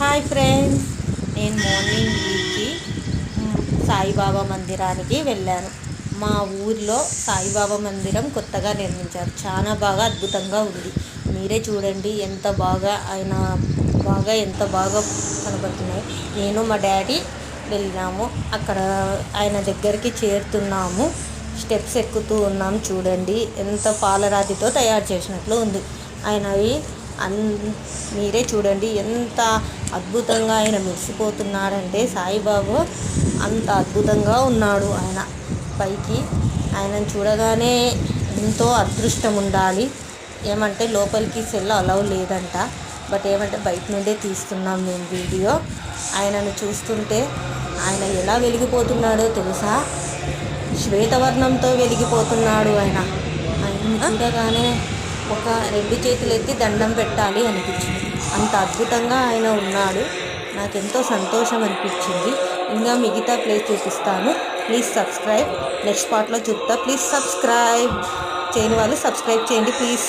Hi friends నేను morning వీకి సాయిబాబా మందిరానికి వెళ్ళాను. మా ఊర్లో సాయిబాబా మందిరం కొత్తగా నిర్మించారు. చాలా బాగా అద్భుతంగా ఉంది. మీరే చూడండి ఎంత బాగా ఆయన బాగా ఎంత బాగా కనబడుతున్నాయి. నేను మా డాడీ వెళ్ళినాము. అక్కడ ఆయన దగ్గరికి చేరుతున్నాము. స్టెప్స్ ఎక్కుతూ ఉన్నాం. చూడండి ఎంత పాలరాతితో తయారు చేసినట్లు ఉంది. ఆయనవి అన్ మీరే చూడండి ఎంత అద్భుతంగా ఆయన మెరిసిపోతున్నాడంటే సాయిబాబు అంత అద్భుతంగా ఉన్నాడు ఆయన. పైకి ఆయనను చూడగానే ఎంతో అదృష్టం ఉండాలి. ఏమంటే లోపలికి సెల్ అలవ్ లేదంట. బట్ ఏమంటే బయట నుండే తీస్తున్నాం మేము వీడియో. ఆయనను చూస్తుంటే ఆయన ఎలా వెలిగిపోతున్నాడో తెలుసా? శ్వేతవర్ణంతో వెలిగిపోతున్నాడు ఆయన. ఆయన చూడగానే ఒక రెండు చేతులు ఎత్తి దండం పెట్టాలి అనిపించింది. అంత అద్భుతంగా ఆయన ఉన్నాడు. నాకెంతో సంతోషం అనిపించింది. ఇంకా మిగతా ప్లేస్ చూపిస్తాను. Please subscribe. నెక్స్ట్ పార్ట్లో చూపుతా ప్లీజ్ సబ్స్క్రైబ్. చేయని వాళ్ళు సబ్స్క్రైబ్ చేయండి ప్లీజ్.